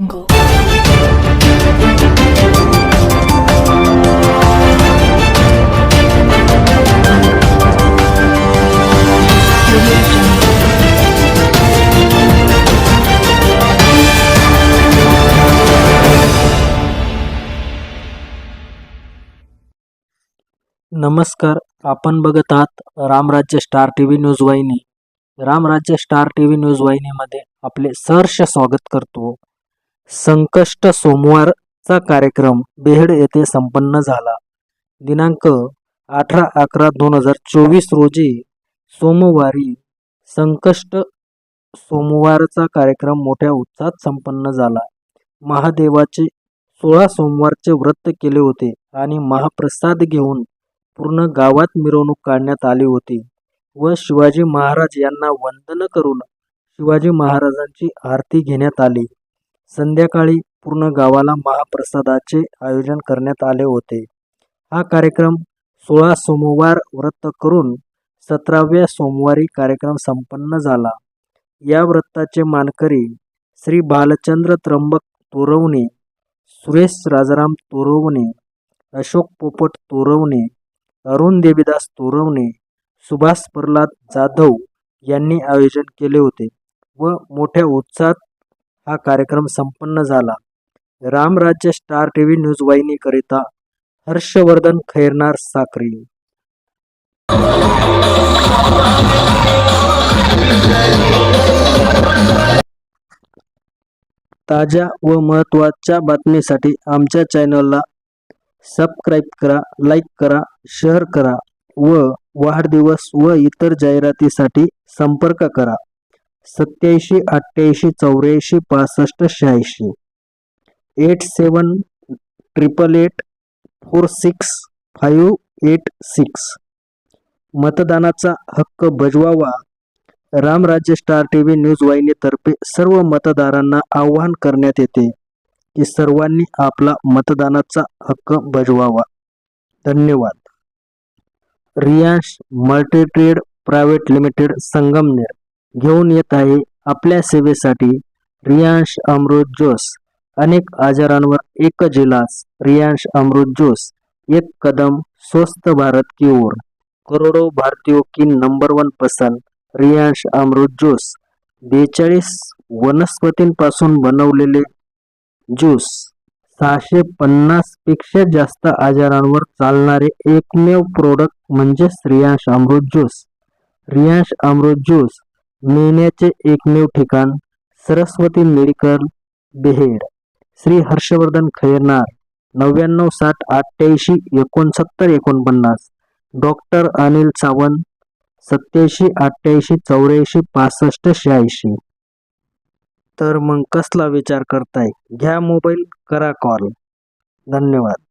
नमस्कार आपण बघत आहात Ramrajya Star T V News वाहिनी. Ramrajya Star T V News वाहिनीमध्ये आपले सहर्ष स्वागत करतो. संकष्ट सोमवारचा कार्यक्रम बेहेड येथे संपन्न झाला. दिनांक अठरा अकरा दोन हजार चोवीस रोजी सोमवारी संकष्ट सोमवारचा कार्यक्रम मोठ्या उत्साहात संपन्न झाला. महादेवाचे सोळा सोमवारचे व्रत केले होते आणि महाप्रसाद घेऊन पूर्ण गावात मिरवणूक काढण्यात आली होती व शिवाजी महाराज यांना वंदन करून शिवाजी महाराजांची आरती घेण्यात आली. संध्याकाळी पूर्ण गावाला महाप्रसादाचे आयोजन करण्यात आले होते. हा कार्यक्रम सोळा सोमवार व्रत करून सतराव्या सोमवारी कार्यक्रम संपन्न झाला. या व्रताचे मानकरी श्री बालचंद्र त्र्यंबक तोरवणे सुरेश राजाराम तोरवणे अशोक पोपट तोरवणे अरुण देवीदास तोरवणे सुभाष प्रल्हाद जाधव यांनी आयोजन केले होते व मोठ्या उत्साहात हा कार्यक्रम संपन्न झाला. Ramrajya Star T V News वाहिनीकरिता Harshvardhan Khairnar साखरी ताज्या व महत्त्वाच्या बातमीसाठी आमच्या चॅनलला सबस्क्राईब करा लाईक करा शेअर करा व वाढदिवस व इतर जाहिरातीसाठी संपर्क करा. सत्याऐंशी अठ्ठ्याऐंशी चौऱ्याऐंशी पासष्ट शहाऐंशी. Eight seven triple eight four six five eight six. मतदानाचा हक्क बजवावा. Ramrajya Star T V News वाहिनीतर्फे सर्व मतदारांना आवाहन करण्यात येते की सर्वांनी आपला मतदानाचा हक्क बजवावा. धन्यवाद. Riyansh Multitrade Private Limited Sangamner. घेऊन येत आहे. आपल्या सेवेसाठी रियांश अमृत जोस. अनेक आजारांवर एक जिलास रियांश अमृत जोस. एक कदम स्वस्थ भारत की ओर. करोडो भारतीयों की नंबर वन पसंद रियांश अमृत ज्यूस बेचाळीस वनस्पतींपासून बनवलेले ज्यूस सहाशे पन्नासपेक्षा जास्त आजारांवर चालणारे एकमेव प्रोडक्ट म्हणजे रियांश अमृत ज्यूस रियांश अमृत ज्यूस मिळण्याचे एकमेव ठिकाण सरस्वती मेडिकल बेहेड. श्री हर्षवर्धन खैरनार नव्याण्णव साठ अठ्ठ्याऐंशी एकोणसत्तर एकोणपन्नास. डॉक्टर अनिल सावंत सत्याऐंशी अठ्ठ्याऐंशी चौऱ्याऐंशी पासष्ट शहाऐंशी. तर मग कसला विचार करताय? घ्या मोबाईल करा कॉल. धन्यवाद.